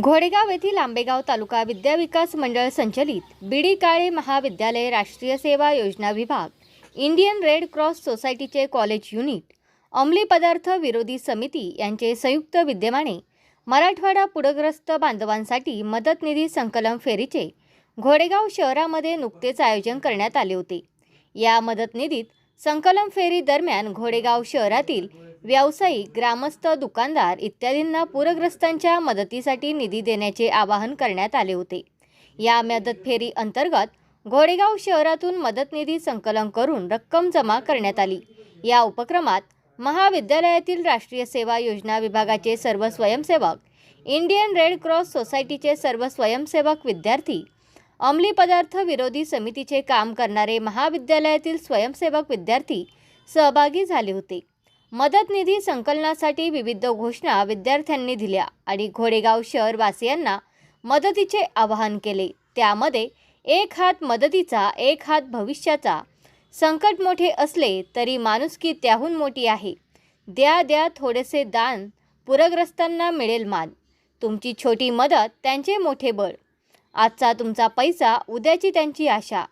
घोडेगाव येथील आंबेगाव तालुका विद्या विकास मंडळ संचलित बीडी काळे महाविद्यालय राष्ट्रीय सेवा योजना विभाग इंडियन रेड क्रॉस सोसायटीचे कॉलेज युनिट अंमली पदार्थ विरोधी समिती यांचे संयुक्त विद्यमाने मराठवाडा पूरग्रस्त बांधवांसाठी मदत निधी संकलन फेरीचे घोडेगाव शहरामध्ये नुकतेच आयोजन करण्यात आले होते. या मदत निधीत संकलन फेरी दरम्यान घोडेगाव शहरातील व्यावसायिक ग्रामस्थ दुकानदार इत्यादींना पूरग्रस्तांच्या मदतीसाठी निधी देण्याचे आवाहन करण्यात आले होते. या मदत फेरी अंतर्गत घोडेगाव शहरातून मदत निधी संकलन करून रक्कम जमा करण्यात आली. या उपक्रमात महाविद्यालयातील राष्ट्रीय सेवा योजना विभागाचे सर्व स्वयंसेवक इंडियन रेड क्रॉस सोसायटीचे सर्व स्वयंसेवक विद्यार्थी अंमली पदार्थ विरोधी समितीचे काम करणारे महाविद्यालयातील स्वयंसेवक विद्यार्थी सहभागी झाले होते. मदत निधी संकलनासाठी विविध घोषणा विद्यार्थ्यांनी दिल्या आणि घोडेगाव शहरवासियांना मदतीचे आवाहन केले. त्यामध्ये एक हात मदतीचा एक हात भविष्याचा. संकट मोठे असले तरी माणुसकी त्याहून मोठी आहे. द्या द्या थोडेसे दान पूरग्रस्तांना मिळेल मान. तुमची छोटी मदत त्यांचे मोठे बळ. आजचा तुमचा पैसा उद्याची त्यांची आशा.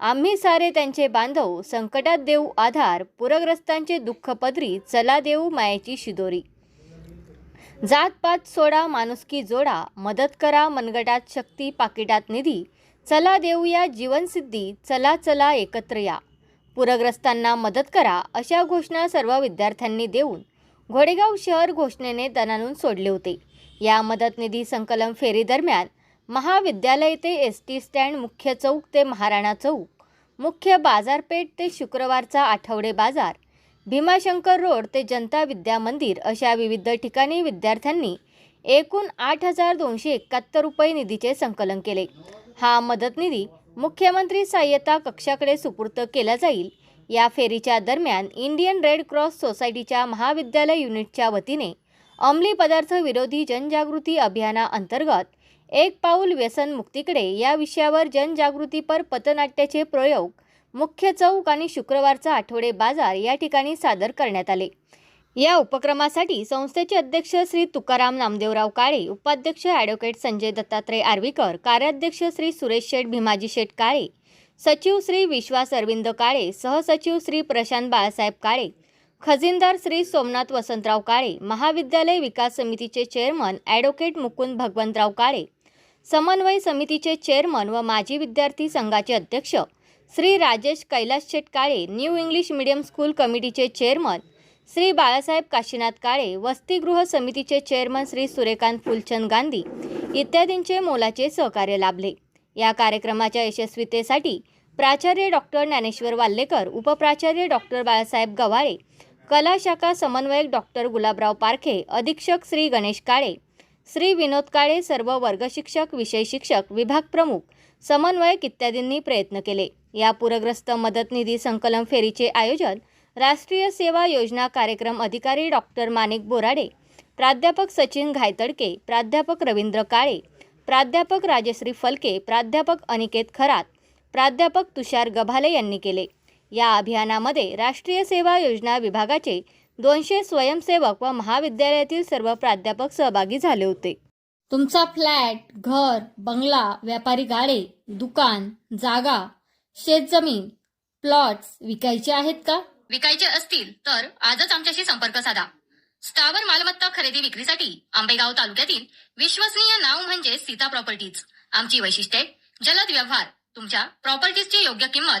आम्ही सारे त्यांचे बांधव संकटात देऊ आधार पूरग्रस्तांचे दुःख पदरी चला देऊ मायेची शिदोरी. जातपात सोडा माणुसकी जोडा मदत करा मनगटात शक्ती पाकिटात निधी. चला देऊया जीवनसिद्धी चला चला एकत्र या. पूरग्रस्तांना मदत करा अशा घोषणा सर्व विद्यार्थ्यांनी देऊन. घोडेगाव शहर घोषणेने दणानून सोडले होते. या मदत निधी संकलन फेरीदरम्यान महाविद्यालय ते एस टी स्टँड मुख्य चौक ते महाराणा चौक. मुख्य बाजारपेठ ते शुक्रवारचा आठवडे बाजार. भीमाशंकर रोड ते जनता विद्या मंदिर अशा विविध ठिकाणी विद्यार्थ्यांनी एकूण आठ हजार दोनशे एकाहत्तर रुपये निधीचे संकलन केले. हा मदत निधी मुख्यमंत्री सहाय्यता कक्षाकडे सुपूर्त केला जाईल. या फेरीच्या दरम्यान इंडियन रेड क्रॉस सोसायटीच्या महाविद्यालय युनिटच्या वतीने अंमली पदार्थ विरोधी जनजागृती अभियानाअंतर्गत एक पाऊल व्यसन मुक्तीकडे. या विषयावर जनजागृतीपर पथनाट्याचे प्रयोग मुख्य चौक आणि शुक्रवारचा आठवडे बाजार या ठिकाणी सादर करण्यात आले. या उपक्रमासाठी संस्थेचे अध्यक्ष श्री तुकाराम नामदेवराव काळे उपाध्यक्ष ॲडव्होकेट संजय दत्तात्रय आर्वीकर कार्याध्यक्ष श्री सुरेश शेठ भीमाजी शेठ काळे सचिव श्री विश्वास अरविंद काळे सहसचिव श्री प्रशांत बाळासाहेब काळे खजिनदार श्री सोमनाथ वसंतराव काळे महाविद्यालय विकास समितीचे चेअरमन ॲडव्होकेट मुकुंद भगवंतराव काळे समन्वय समितीचे चेअरमन व माजी विद्यार्थी संघाचे अध्यक्ष Shri Rajesh Kailas Shet Kale new English medium school कमिटीचे चेअरमन श्री बाळासाहेब काशीनाथ काळे वसतिगृह समितीचे चेअरमन श्री सूर्यकांत फुलचंद गांधी इत्यादींचे मोलाचे सहकार्य लाभले. या कार्यक्रमाच्या यशस्वीतेसाठी प्राचार्य डॉक्टर ज्ञानेश्वर वाल्लेकर उपप्राचार्य डॉक्टर बाळासाहेब गव्हाळे कला शाखा समन्वयक डॉक्टर गुलाबराव पारखे अधीक्षक श्री गणेश काळे श्री विनोद काळे सर्व वर्गशिक्षक विषय शिक्षक विभाग प्रमुख समन्वयक इत्यादींनी प्रयत्न केले. या पूरग्रस्त मदत निधी संकलन फेरीचे आयोजन राष्ट्रीय सेवा योजना कार्यक्रम अधिकारी डॉक्टर माणिक बोराडे प्राध्यापक सचिन घायतडके प्राध्यापक रवींद्र काळे प्राध्यापक राजश्री फलके प्राध्यापक अनिकेत खरात प्राध्यापक तुषार गभाले यांनी केले. या अभियानामध्ये राष्ट्रीय सेवा योजना विभागाचे दोनशे स्वयंसेवक व महाविद्यालयातील सर्व प्राध्यापक सहभागी झाले होते. तुमचा फ्लॅट घर बंगला व्यापारी गाडे दुकान जागा शेतजमीन प्लॉट्स विकायचे आहेत का? विकायचे असतील तर आजच आमच्याशी संपर्क साधा. स्थावर मालमत्ता खरेदी विक्रीसाठी आंबेगाव तालुक्यातील विश्वसनीय नाव म्हणजे सीता प्रॉपर्टीज. आमची वैशिष्ट्ये जलद व्यवहार तुमच्या प्रॉपर्टीजची योग्य किंमत